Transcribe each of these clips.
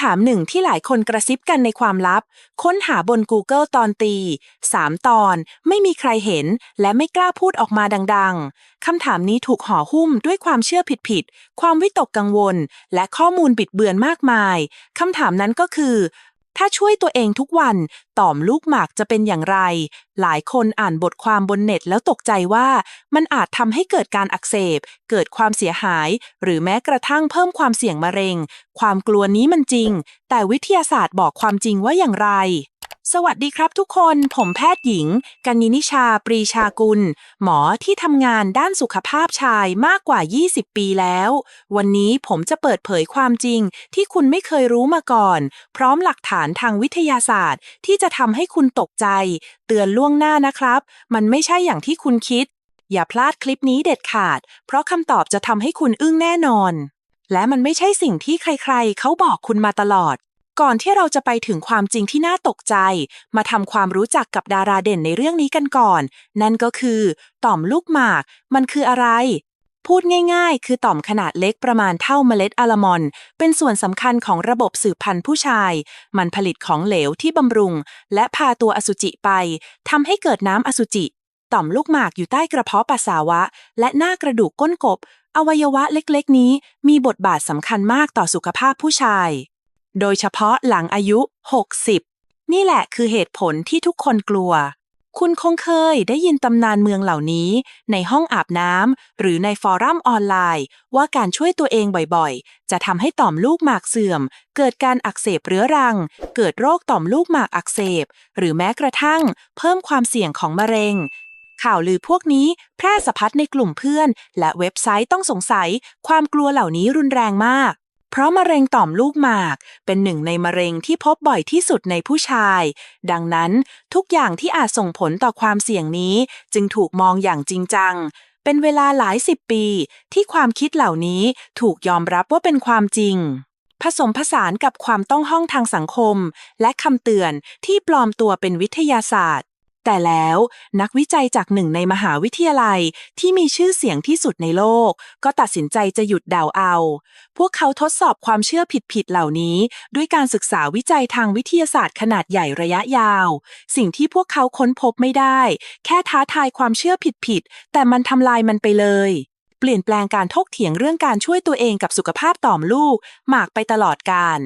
ำถามหนึ่งที่หลายคนกระซิบกันในความลับ ค้นหาบน Google ตอนตี 3 ตอนไม่มีใครเห็นและไม่กล้าพูดออกมาดัง ๆ คำถามนี้ถูกห่อหุ้มด้วยความเชื่อผิดๆ ความวิตกกังวล และข้อมูลบิดเบือนมากมาย คำถามนั้นก็คือ ถ้าช่วยตัวเองทุกวัน ต่อมลูกหมากจะเป็นอย่างไร หลายคนอ่านบทความบนเน็ตแล้วตกใจว่า มันอาจทำให้เกิดการอักเสบ เกิดความเสียหาย หรือแม้กระทั่งเพิ่มความเสี่ยงมะเร็ง ความกลัวนี้มันจริง แต่วิทยาศาสตร์บอกความจริงว่าอย่างไร สวัสดีครับทุกคน ผมแพทย์หญิง กันนินิชา ปรีชากุล หมอที่ทำงานด้านสุขภาพชายมากกว่า 20 ปีแล้ว วันนี้ผมจะเปิดเผยความจริงที่คุณไม่เคยรู้มาก่อน พร้อมหลักฐานทางวิทยาศาสตร์ ที่จะทำให้คุณตกใจ เตือนล่วงหน้านะครับ มันไม่ใช่อย่างที่คุณคิด อย่าพลาดคลิปนี้เด็ดขาด เพราะคำตอบจะทำให้คุณอึ้งแน่นอนและมันไม่ใช่สิ่งที่ใครๆ เขาบอกคุณมาตลอด ก่อนที่เราจะไปถึงความจริงที่น่าตกใจ มาทำความรู้จักกับดาราเด่นในเรื่องนี้กันก่อน นั่นก็คือ ต่อมลูกหมาก มันคืออะไร พูดง่ายๆ คือต่อมขนาดเล็กประมาณเท่าเมล็ดอะลมอน เป็นส่วนสำคัญของระบบสืบพันธุ์ผู้ชาย มันผลิตของเหลวที่บำรุง และพาตัวอสุจิไปทำให้เกิดน้ำอสุจิ ต่อมลูกหมากอยู่ใต้กระเพาะปัสสาวะ และหน้ากระดูกก้นกบ อวัยวะเล็กๆ นี้มีบทบาทสำคัญมากต่อสุขภาพผู้ชาย โดยเฉพาะหลังอายุ 60 นี่แหละคือเหตุผลที่ทุกคนกลัว คุณคงเคยได้ยินตำนานเมืองเหล่านี้ ในห้องอาบน้ำหรือในฟอรัมออนไลน์ ว่าการช่วยตัวเองบ่อยๆ จะทำให้ต่อมลูกหมากเสื่อม เกิดการอักเสบเรื้อรัง เกิดโรคต่อมลูกหมากอักเสบ หรือแม้กระทั่ง เพิ่มความเสี่ยงของมะเร็งข่าวลือพวกนี้แพร่สะพัดในกลุ่มเพื่อน และเว็บไซต์ต้องสงสัย ความกลัวเหล่านี้รุนแรงมาก เพราะมะเร็งต่อมลูกหมาก เป็นหนึ่งในมะเร็งที่พบบ่อยที่สุดในผู้ชาย ดังนั้นทุกอย่างที่อาจส่งผลต่อความเสี่ยงนี้ จึงถูกมองอย่างจริงจัง เป็นเวลาหลายสิบปี ที่ความคิดเหล่านี้ถูกยอมรับว่าเป็นความจริง ผสมผสานกับความต้องห้องทางสังคม และคำเตือนที่ปลอมตัวเป็นวิทยาศาสตร์ แต่แล้วนักวิจัยจากหนึ่งในมหาวิทยาลัยที่มีชื่อเสียงที่สุดในโลก ก็ตัดสินใจจะหยุดเดาเอา พวกเขาทดสอบความเชื่อผิดๆเหล่านี้ ด้วยการศึกษาวิจัยทางวิทยาศาสตร์ขนาดใหญ่ระยะยาว สิ่งที่พวกเขาค้นพบไม่ได้ แค่ท้าทายความเชื่อผิดๆแต่มันทำลายมันไปเลย เปลี่ยนแปลงการทกเถียงเรื่องการช่วยตัวเองกับสุขภาพต่อมลูกหมากไปตลอดกาล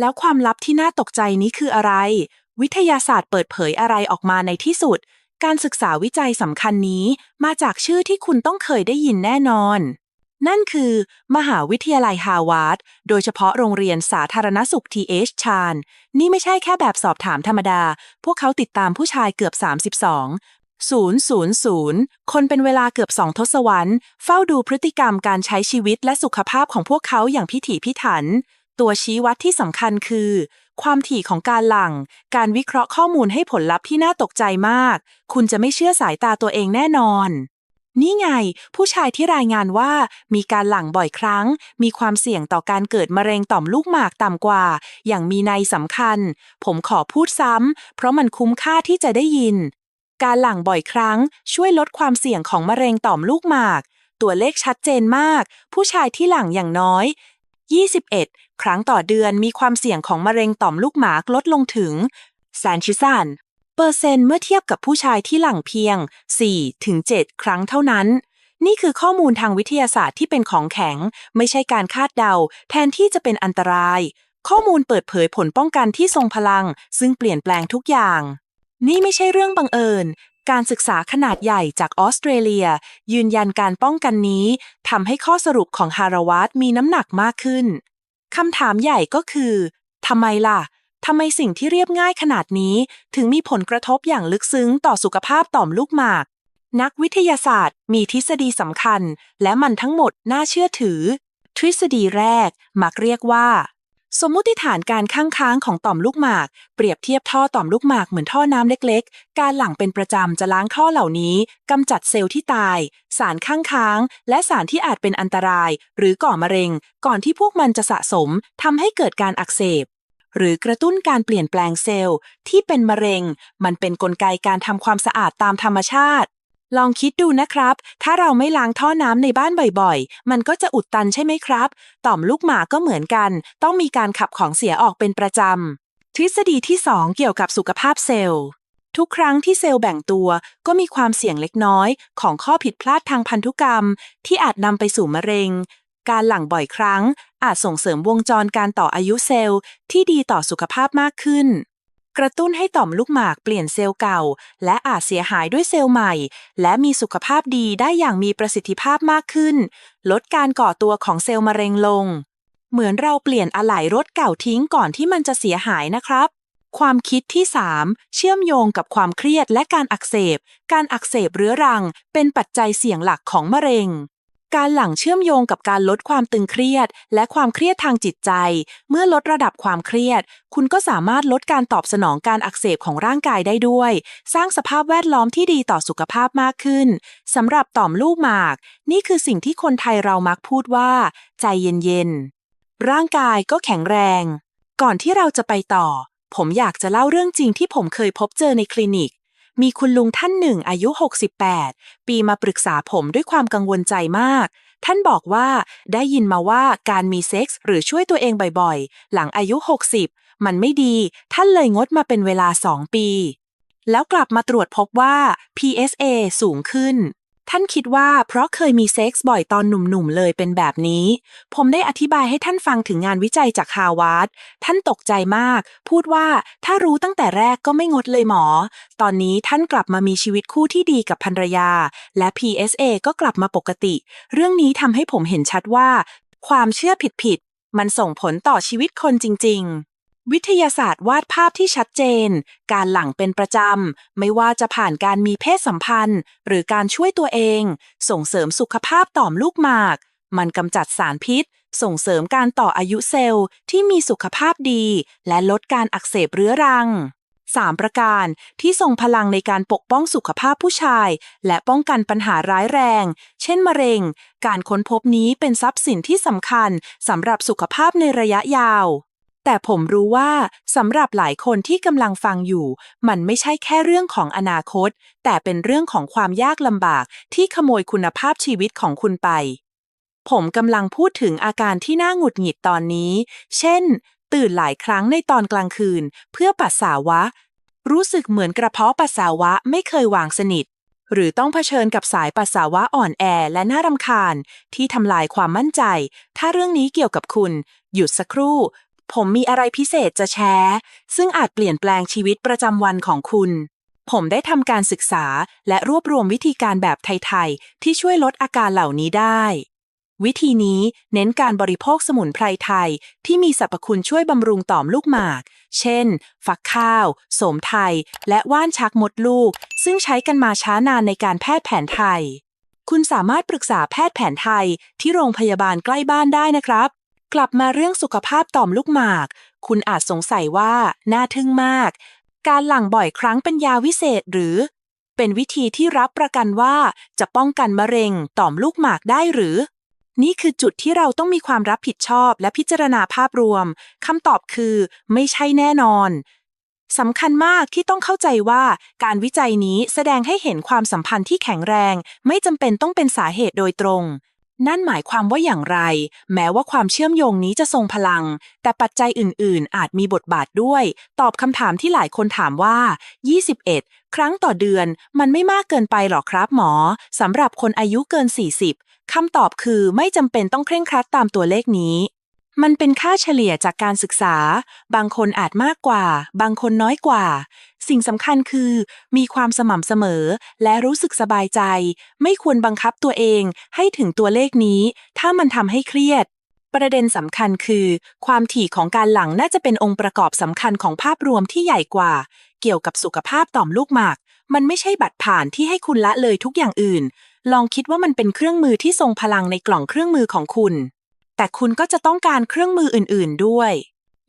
แล้วความลับที่น่าตกใจนี้คืออะไร วิทยาศาสตร์เปิดเผยอะไรออกมาในที่สุด การศึกษาวิจัยสำคัญนี้มาจากชื่อที่คุณต้องเคยได้ยินแน่นอน นั่นคือ มหาวิทยาลัยฮาวาร์ดโดยเฉพาะโรงเรียนสาธารณสุข TH ชาน นี่ไม่ใช่แค่แบบสอบถามธรรมดา พวกเขาติดตามผู้ชายเกือบ 32 000 คนเป็นเวลาเกือบสองทศวรรษ เฝ้าดูพฤติกรรมการใช้ชีวิตและสุขภาพของพวกเขาอย่างพิถีพิถัน ตัวชี้วัดที่สำคัญคือ ความถี่ของการหลั่ง การวิเคราะห์ข้อมูลให้ผลลัพธ์ที่น่าตกใจมาก คุณจะไม่เชื่อสายตาตัวเองแน่นอน นี่ไง ผู้ชายที่รายงานว่ามีการหลั่งบ่อยครั้ง มีความเสี่ยงต่อการเกิดมะเร็งต่อมลูกหมากต่ำกว่า อย่างมีนัยสำคัญ ผมขอพูดซ้ำเพราะมันคุ้มค่าที่จะได้ยิน การหลั่งบ่อยครั้ง ช่วยลดความเสี่ยงของมะเร็งต่อมลูกหมากตัวเลขชัดเจนมาก ผู้ชายที่หลั่งอย่างน้อย 21 ครั้งต่อเดือนมีความเสี่ยงของมะเร็งต่อมลูกหมากลดลงถึงแสนชิซันเปอร์เซ็นต์เมื่อเทียบกับผู้ชายที่หลังเพียง 4-7 ครั้งเท่านั้น นี่คือข้อมูลทางวิทยาศาสตร์ที่เป็นของแข็ง ไม่ใช่การคาดเดา แทนที่จะเป็นอันตราย ข้อมูลเปิดเผยผลป้องกันที่ทรงพลัง ซึ่งเปลี่ยนแปลงทุกอย่าง นี่ไม่ใช่เรื่องบังเอิญ การศึกษาขนาดใหญ่จากออสเตรเลีย ยืนยันการป้องกันนี้ทำให้ข้อสรุปของฮารวาร์ดมีน้ำหนักมากขึ้นคำถามใหญ่ก็คือทำไมล่ะทำไมสิ่งที่เรียบง่ายขนาดนี้ ถึงมีผลกระทบอย่างลึกซึ้งต่อสุขภาพต่อมลูกหมาก นักวิทยาศาสตร์มีทฤษฎีสำคัญ และมันทั้งหมดน่าเชื่อถือ ทฤษฎีแรกมักเรียกว่า สมมุติฐานการค้างค้างของต่อมลูกหมาก เปรียบเทียบท่อต่อมลูกหมากเหมือนท่อน้ำเล็กๆ การหลั่งเป็นประจำจะล้างท่อเหล่านี้กำจัดเซลล์ที่ตาย สารข้างค้าง และสารที่อาจเป็นอันตราย หรือก่อมะเร็ง ก่อนที่พวกมันจะสะสมทำให้เกิดการอักเสบ หรือกระตุ้นการเปลี่ยนแปลงเซลล์ที่เป็นมะเร็ง มันเป็นนกลไกการทำความสะอาดตามธรรมชาติ ลองคิดดูนะครับ ถ้าเราไม่ล้างท่อน้ำในบ้านบ่อยๆ มันก็จะอุดตันใช่ไหมครับ ต่อมลูกหมาก็เหมือนกัน ต้องมีการขับของเสียออกเป็นประจำ ทฤษฎีที่ 2 เกี่ยวกับสุขภาพเซลล์ ทุกครั้งที่เซลล์แบ่งตัวก็มีความเสี่ยงเล็กน้อย ของข้อผิดพลาดทางพันธุกรรม ที่อาจนำไปสู่มะเร็ง การหลั่งบ่อยครั้ง อาจส่งเสริมวงจรการต่ออายุเซลล์ ที่ดีต่อสุขภาพมากขึ้น กระตุ้นให้ต่อมลูกหมากเปลี่ยนเซลล์เก่า และอาจเสียหายด้วยเซลล์ใหม่ และมีสุขภาพดีได้อย่างมีประสิทธิภาพมากขึ้น ลดการก่อตัวของเซลล์มะเร็งลง เหมือนเราเปลี่ยนอะไหล่รถเก่าทิ้งก่อนที่มันจะเสียหายนะครับความคิดที่ 3 เชื่อมโยงกับความเครียดและการอักเสบ การอักเสบเรื้อรัง เป็นปัจจัยเสี่ยงหลักของมะเร็ง การหลั่งเชื่อมโยงกับการลดความตึงเครียด และความเครียดทางจิตใจ เมื่อลดระดับความเครียด คุณก็สามารถลดการตอบสนองการอักเสบของร่างกายได้ด้วย สร้างสภาพแวดล้อมที่ดีต่อสุขภาพมากขึ้นสำหรับต่อมลูกหมาก นี่คือสิ่งที่คนไทยเรามักพูดว่า ใจเย็นๆ ร่างกายก็แข็งแรง ก่อนที่เราจะไปต่อ ผมอยากจะเล่าเรื่องจริงที่ผมเคยพบเจอในคลินิก มีคุณลุงท่านหนึ่งอายุ 68 ปีมาปรึกษาผมด้วยความกังวลใจมาก ท่านบอกว่าได้ยินมาว่าการมีเซ็กส์หรือช่วยตัวเองบ่อยๆ หลังอายุ 60 มันไม่ดี ท่านเลยงดมาเป็นเวลา 2 ปี แล้วกลับมาตรวจพบว่า PSA สูงขึ้น ท่านคิดว่าเพราะเคยมีเซ็กส์บ่อยตอนหนุ่มๆเลยเป็นแบบนี้ ผมได้อธิบายให้ท่านฟังถึงงานวิจัยจากฮาวาร์ดท่านตกใจมาก พูดว่าถ้ารู้ตั้งแต่แรกก็ไม่งดเลยหมอ ตอนนี้ท่านกลับมามีชีวิตคู่ที่ดีกับภรรยา และ PSA ก็กลับมาปกติ เรื่องนี้ทำให้ผมเห็นชัดว่า ความเชื่อผิดๆมันส่งผลต่อชีวิตคนจริง ๆ วิทยาศาสตร์วาดภาพที่ชัดเจน การหลั่งเป็นประจำ ไม่ว่าจะผ่านการมีเพศสัมพันธ์ หรือการช่วยตัวเอง ส่งเสริมสุขภาพต่อมลูกหมาก มันกำจัดสารพิษ ส่งเสริมการต่ออายุเซลล์ที่มีสุขภาพดี และลดการอักเสบเรื้อรัง 3 ประการที่ทรงพลังในการปกป้องสุขภาพผู้ชาย และป้องกันปัญหาร้ายแรง เช่นมะเร็ง การค้นพบนี้เป็นทรัพย์สินที่สำคัญสำหรับสุขภาพในระยะยาว แต่ผมรู้ว่าสำหรับหลายคนที่กำลังฟังอยู่ มันไม่ใช่แค่เรื่องของอนาคต แต่เป็นเรื่องของความยากลำบากที่ขโมยคุณภาพชีวิตของคุณไป ผมกำลังพูดถึงอาการที่น่าหงุดหงิดตอนนี้ เช่น ตื่นหลายครั้งในตอนกลางคืน เพื่อปัสสาวะ รู้สึกเหมือนกระเพาะปัสสาวะไม่เคยวางสนิท หรือต้องเผชิญกับสายปัสสาวะอ่อนแอและน่ารำคาญ ที่ทำลายความมั่นใจ ถ้าเรื่องนี้เกี่ยวกับคุณ หยุดสักครู่ ผมมีอะไรพิเศษจะแชร์ซึ่งอาจเปลี่ยนแปลงชีวิตประจำวันของคุณ ผมได้ทำการศึกษาและรวบรวมวิธีการแบบไทยๆ ที่ช่วยลดอาการเหล่านี้ได้ วิธีนี้เน้นการบริโภคสมุนไพรไทย ที่มีสรรพคุณช่วยบำรุงต่อมลูกหมาก เช่น ฟักข้าว โสมไทย และว่านชักมดลูก ซึ่งใช้กันมาช้านานในการแพทย์แผนไทย คุณสามารถปรึกษาแพทย์แผนไทยที่โรงพยาบาลใกล้บ้านได้นะครับ กลับมาเรื่องสุขภาพต่อมลูกหมาก คุณอาจสงสัยว่าน่าทึ่งมาก การหลั่งบ่อยครั้งเป็นยาวิเศษหรือ เป็นวิธีที่รับประกันว่าจะป้องกันมะเร็งต่อมลูกหมากได้หรือ นี่คือจุดที่เราต้องมีความรับผิดชอบและพิจารณาภาพรวมคำตอบคือ ไม่ใช่แน่นอนสำคัญมากที่ต้องเข้าใจว่าการวิจัยนี้แสดงให้เห็นความสัมพันธ์ที่แข็งแรง ไม่จำเป็นต้องเป็นสาเหตุโดยตรง นั่นหมายความว่าอย่างไร แม้ว่าความเชื่อมโยงนี้จะทรงพลัง แต่ปัจจัยอื่น ๆ อาจมีบทบาทด้วย ตอบคำถามที่หลายคนถามว่า 21 ครั้งต่อเดือน มันไม่มากเกินไปหรอครับหมอสำหรับคนอายุเกิน 40คำตอบคือไม่จำเป็นต้องเคร่งครัดตามตัวเลขนี้ มันเป็นค่าเฉลี่ยจากการศึกษา บางคนอาจมากกว่า บางคนน้อยกว่า สิ่งสำคัญคือ มีความสม่ำเสมอ และรู้สึกสบายใจ ไม่ควรบังคับตัวเองให้ถึงตัวเลขนี้ ถ้ามันทำให้เครียด ประเด็นสำคัญคือ ความถี่ของการหลังน่าจะเป็นองค์ประกอบสำคัญของภาพรวมที่ใหญ่กว่า เกี่ยวกับสุขภาพต่อมลูกหมาก มันไม่ใช่บัตรผ่านที่ให้คุณละเลยทุกอย่างอื่น ลองคิดว่ามันเป็นเครื่องมือที่ทรงพลังในกล่องเครื่องมือของคุณ แต่คุณก็จะต้องการเครื่องมืออื่น ๆ ด้วย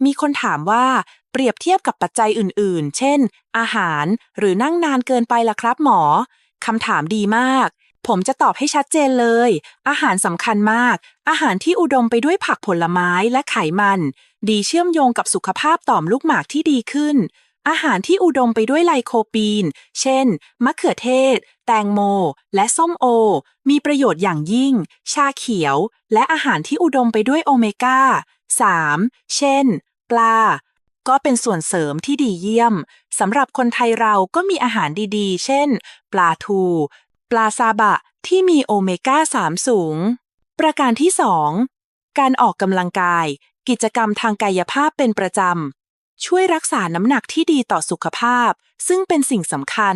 มีคนถามว่าเปรียบเทียบกับปัจจัยอื่น ๆ เช่น อาหารหรือนั่งนานเกินไปล่ะครับหมอ คำถามดีมาก ผมจะตอบให้ชัดเจนเลย อาหารสำคัญมาก อาหารที่อุดมไปด้วยผักผลไม้และไขมัน ดีเชื่อมโยงกับสุขภาพต่อมลูกหมากที่ดีขึ้น อาหารที่อุดมไปด้วยไลโคปีน เช่น มะเขือเทศ แตงโม และส้มโอ มีประโยชน์อย่างยิ่ง ชาเขียว และอาหารที่อุดมไปด้วยโอเมก้า 3. เช่น ปลา ก็เป็นส่วนเสริมที่ดีเยี่ยม สำหรับคนไทยเราก็มีอาหารดีๆ เช่น ปลาทู ปลาซาบะ ที่มีโอเมก้า 3 สูง ประการที่ 2 การออกกำลังกาย กิจกรรมทางกายภาพเป็นประจำ ช่วยรักษาน้ำหนักที่ดีต่อสุขภาพ ซึ่งเป็นสิ่งสำคัญ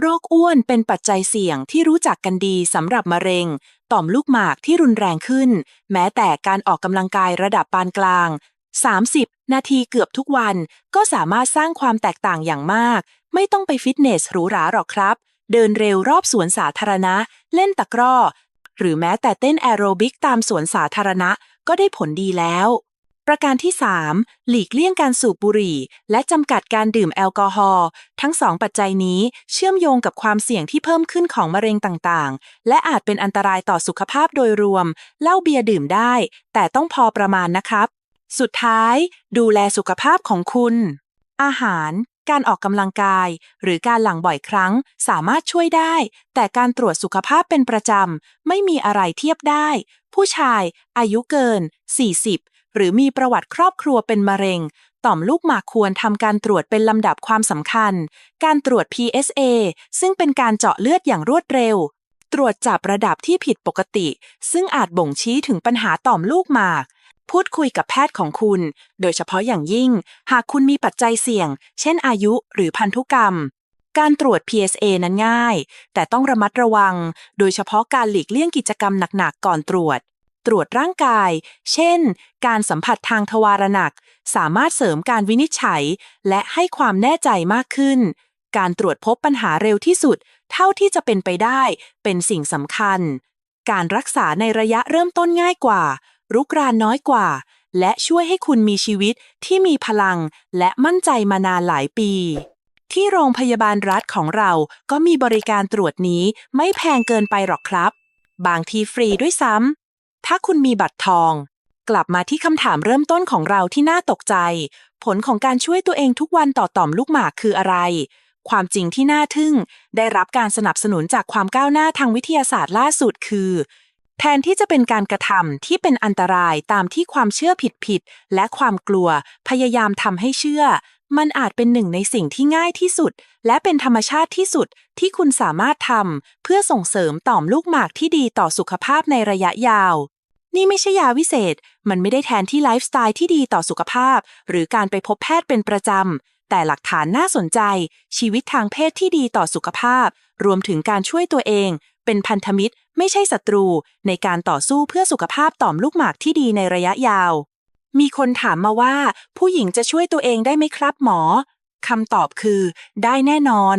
โรคอ้วนเป็นปัจจัยเสี่ยงที่รู้จักกันดีสำหรับมะเร็ง ต่อมลูกหมากที่รุนแรงขึ้น แม้แต่การออกกำลังกายระดับปานกลาง 30 นาทีเกือบทุกวันก็สามารถสร้างความแตกต่างอย่างมาก ไม่ต้องไปฟิตเนสหรูหราหรอกครับ เดินเร็วรอบสวนสาธารณะ เล่นตะกร้อ หรือแม้แต่เต้นแอโรบิกตามสวนสาธารณะก็ได้ผลดีแล้ว ประการที่ 3 หลีกเลี่ยงการสูบบุหรี่ และจำกัดการดื่มแอลกอฮอล์ทั้งสองปัจจัยนี้เชื่อมโยงกับความเสี่ยงที่เพิ่มขึ้นของมะเร็งต่างๆ และอาจเป็นอันตรายต่อสุขภาพโดยรวมเหล้าเบียร์ดื่มได้ แต่ต้องพอประมาณนะครับ สุดท้าย ดูแลสุขภาพของคุณ อาหาร การออกกำลังกาย หรือการหลังบ่อยครั้งสามารถช่วยได้ แต่การตรวจสุขภาพเป็นประจำไม่มีอะไรเทียบได้ ผู้ชาย อายุเกิน 40 หรือมีประวัติครอบครัวเป็นมะเร็ง ต่อมลูกหมากควรทำการตรวจเป็นลำดับความสำคัญ การตรวจ PSA ซึ่งเป็นการเจาะเลือดอย่างรวดเร็ว ตรวจจับระดับที่ผิดปกติ ซึ่งอาจบ่งชี้ถึงปัญหาต่อมลูกหมาก พูดคุยกับแพทย์ของคุณ โดยเฉพาะอย่างยิ่ง หากคุณมีปัจจัยเสี่ยง เช่นอายุหรือพันธุกรรมการตรวจ PSA นั้นง่าย แต่ต้องระมัดระวัง โดยเฉพาะการหลีกเลี่ยงกิจกรรมหนักๆ ก่อนตรวจ ตรวจร่างกาย เช่น การสัมผัสทางทวารหนัก สามารถเสริมการวินิจฉัย และให้ความแน่ใจมากขึ้น การตรวจพบปัญหาเร็วที่สุด เท่าที่จะเป็นไปได้ เป็นสิ่งสำคัญ การรักษาในระยะเริ่มต้นง่ายกว่า รุกรานน้อยกว่า และช่วยให้คุณมีชีวิตที่มีพลัง และมั่นใจมานานหลายปีที่โรงพยาบาลรัฐของเราก็มีบริการตรวจนี้ไม่แพงเกินไปหรอกครับ บางทีฟรีด้วยซ้ำ ถ้าคุณมีบัตรทอง กลับมาที่คำถามเริ่มต้นของเราที่น่าตกใจ ผลของการช่วยตัวเองทุกวันต่อต่อมลูกหมากคืออะไร ความจริงที่น่าทึ่ง ได้รับการสนับสนุนจากความก้าวหน้าทางวิทยาศาสตร์ล่าสุดคือ แทนที่จะเป็นการกระทำที่เป็นอันตรายตามที่ความเชื่อผิดๆและความกลัว พยายามทำให้เชื่อ มันอาจเป็นหนึ่งในสิ่งที่ง่ายที่สุด และเป็นธรรมชาติที่สุดที่คุณสามารถทำเพื่อส่งเสริมต่อมลูกหมากที่ดีต่อสุขภาพในระยะยาว นี่ไม่ใช่ยาวิเศษ มันไม่ได้แทนที่ไลฟ์สไตล์ที่ดีต่อสุขภาพ หรือการไปพบแพทย์เป็นประจำ แต่หลักฐานน่าสนใจ ชีวิตทางเพศที่ดีต่อสุขภาพ รวมถึงการช่วยตัวเอง เป็นพันธมิตร ไม่ใช่ศัตรู ในการต่อสู้เพื่อสุขภาพต่อมลูกหมากที่ดีในระยะยาว มีคนถามมาว่า ผู้หญิงจะช่วยตัวเองได้ไหมครับหมอคำตอบคือ ได้แน่นอน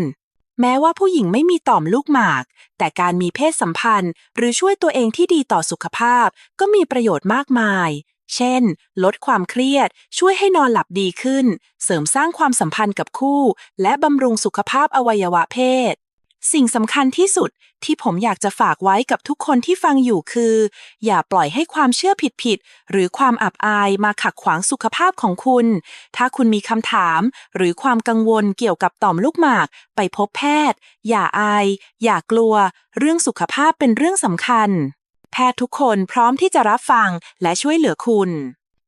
แม้ว่าผู้หญิงไม่มีต่อมลูกหมาก แต่การมีเพศสัมพันธ์ หรือช่วยตัวเองที่ดีต่อสุขภาพ ก็มีประโยชน์มากมาย เช่น ลดความเครียด ช่วยให้นอนหลับดีขึ้น เสริมสร้างความสัมพันธ์กับคู่ และบำรุงสุขภาพอวัยวะเพศ สิ่งสำคัญที่สุดที่ผมอยากจะฝากไว้กับทุกคนที่ฟังอยู่คือ อย่าปล่อยให้ความเชื่อผิดๆหรือความอับอายมาขัดขวางสุขภาพของคุณ ถ้าคุณมีคำถาม หรือความกังวลเกี่ยวกับต่อมลูกหมาก ไปพบแพทย์ อย่าอาย อย่ากลัว เรื่องสุขภาพเป็นเรื่องสำคัญ แพทย์ทุกคนพร้อมที่จะรับฟังและช่วยเหลือคุณ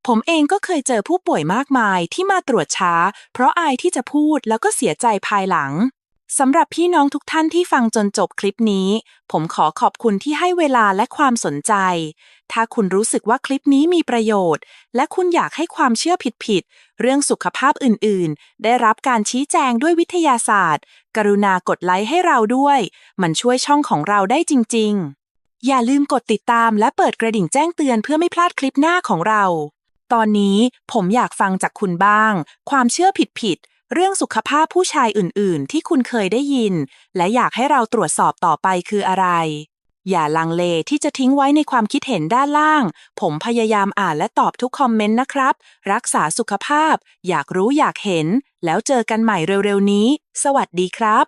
ผมเองก็เคยเจอผู้ป่วยมากมายที่มาตรวจช้า เพราะอายที่จะพูดแล้วก็เสียใจภายหลัง สำหรับพี่น้องทุกท่านที่ฟังจนจบคลิปนี้ ผมขอขอบคุณที่ให้เวลาและความสนใจ ถ้าคุณรู้สึกว่าคลิปนี้มีประโยชน์ และคุณอยากให้ความเชื่อผิดๆ เรื่องสุขภาพอื่นๆ ได้รับการชี้แจงด้วยวิทยาศาสตร์ กรุณากดไลค์ให้เราด้วย มันช่วยช่องของเราได้จริงๆ อย่าลืมกดติดตามและเปิดกระดิ่งแจ้งเตือนเพื่อไม่พลาดคลิปหน้าของเรา ตอนนี้ผมอยากฟังจากคุณบ้าง ความเชื่อผิดๆ เรื่องสุขภาพผู้ชายอื่น ๆ ที่คุณเคยได้ยิน และอยากให้เราตรวจสอบต่อไปคืออะไร อย่าลังเลที่จะทิ้งไว้ในความคิดเห็นด้านล่าง ผมพยายามอ่านและตอบทุกคอมเมนต์นะครับ รักษาสุขภาพ อยากรู้อยากเห็น แล้วเจอกันใหม่เร็ว ๆ นี้ สวัสดีครับ